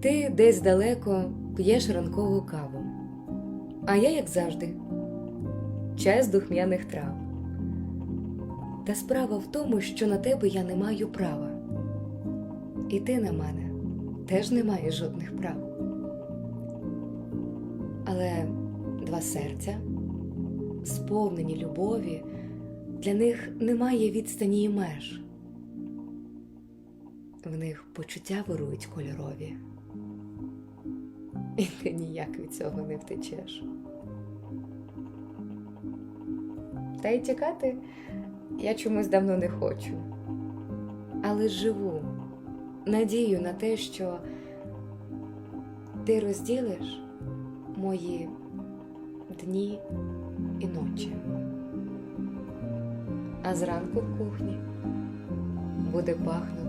Ти десь далеко п'єш ранкову каву, а я, як завжди, чай з духмяних трав. Та справа в тому, що на тебе я не маю права, і ти на мене теж не маєш жодних прав. Але два серця, сповнені любові, для них немає відстані і меж. В них почуття вирують кольорові. І ти ніяк від цього не втечеш. Та й тікати я чомусь давно не хочу. Але живу надію на те, що ти розділиш мої дні і ночі. А зранку в кухні буде пахнути